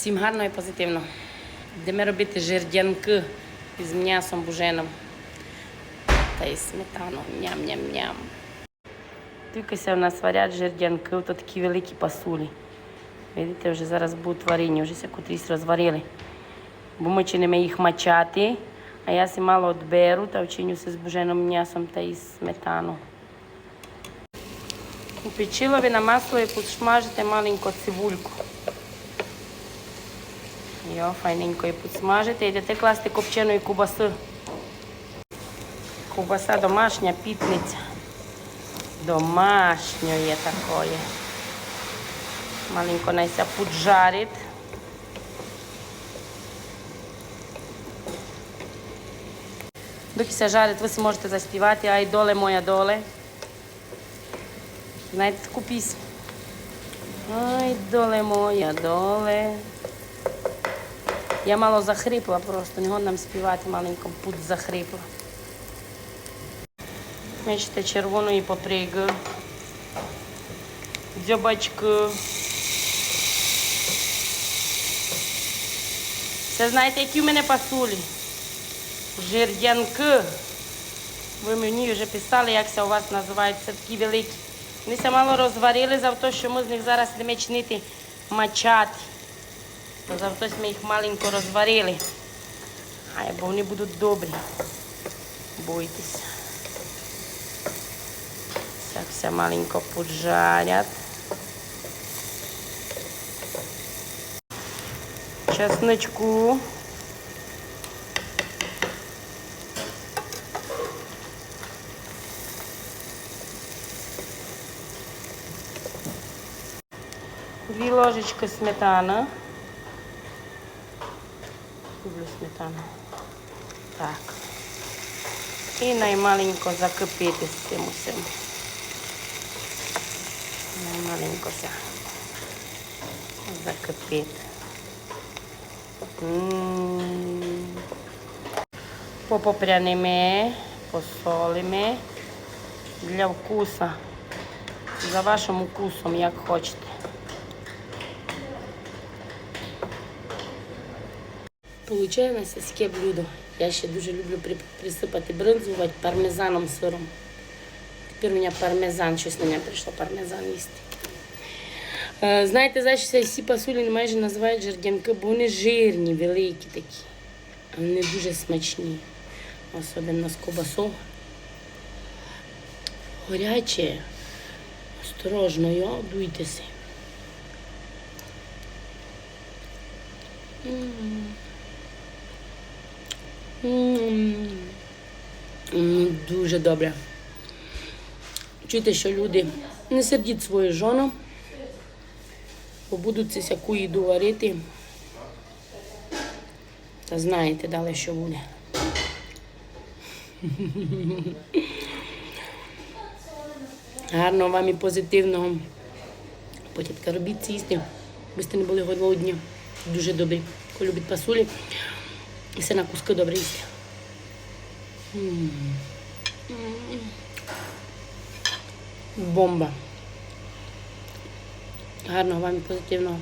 Всім гарно і позитивно. Йдемо робити жердянки із м'ясом буженом та із сметану. Ням-ням-ням. Тільки у нас варять жердянки, ото такі великі пасулі. Видите, вже зараз будуть варені, вже котрісь розварили. Бо ми чинимо їх мачати, а я си мало відберу та вчинюся з буженом м'ясом та із сметану. У печилові на масло і підсмажите маленько цибульку. Його файненько і підсмажите. Йдете класти копченої кубаси. Кубаса домашня, пітниця. Домашньої такої. Маленько найся поджарить. Доки се жарить, ви си можете заспівати Ай доле моя доле. Знаєте таку пісню? Ай, доле моя, доле. Я мало захрипла просто, не годна нам співати маленько пут захрипла. Бачите, червоної паприки, дзьобачки. Це знаєте, які в мене пасулі? Жердянки. Ви мені вже писали, як це у вас називається, такі великі. Вони се мало розварили за те, що ми з них зараз будемо чинити мачати. То завтра ми їх маленько розварили. Ай, бо вони будуть добрі. Бойтеся. Так все маленько поджарять. Чесночку. Дві ложечки сметана. Люблю сметану. Так. І наймаленько закипити з цим усім. Наймаленько ся закипити. М. Попопрянемо, посолимо для вкуса. За вашим вкусом, як хочете. Получається таке блюдо. Я ще дуже люблю при- присипати бринзувати пармезаном сиром. Тепер у мене пармезан, щось на мене прийшло пармезан їсти. Е, Знаєте, за що всі пасулі майже називають жердянки, бо вони жирні, великі такі. А Вони дуже смачні. Особливо з кобасом. Горяче. Осторожно, йо, дуйтеся. М. Дуже добре. Чуєте, що люди не сердіть свою жону, бо будуть це всяку їду варити. Та знаєте далі, що буде. Гарного вам і позитивного. Потітка робіть їсти, аби сте не були голодні. Дуже добрі. Хто любить пасулі, і все на куски добре їсти. Бомба. Гарного вам і позитивного.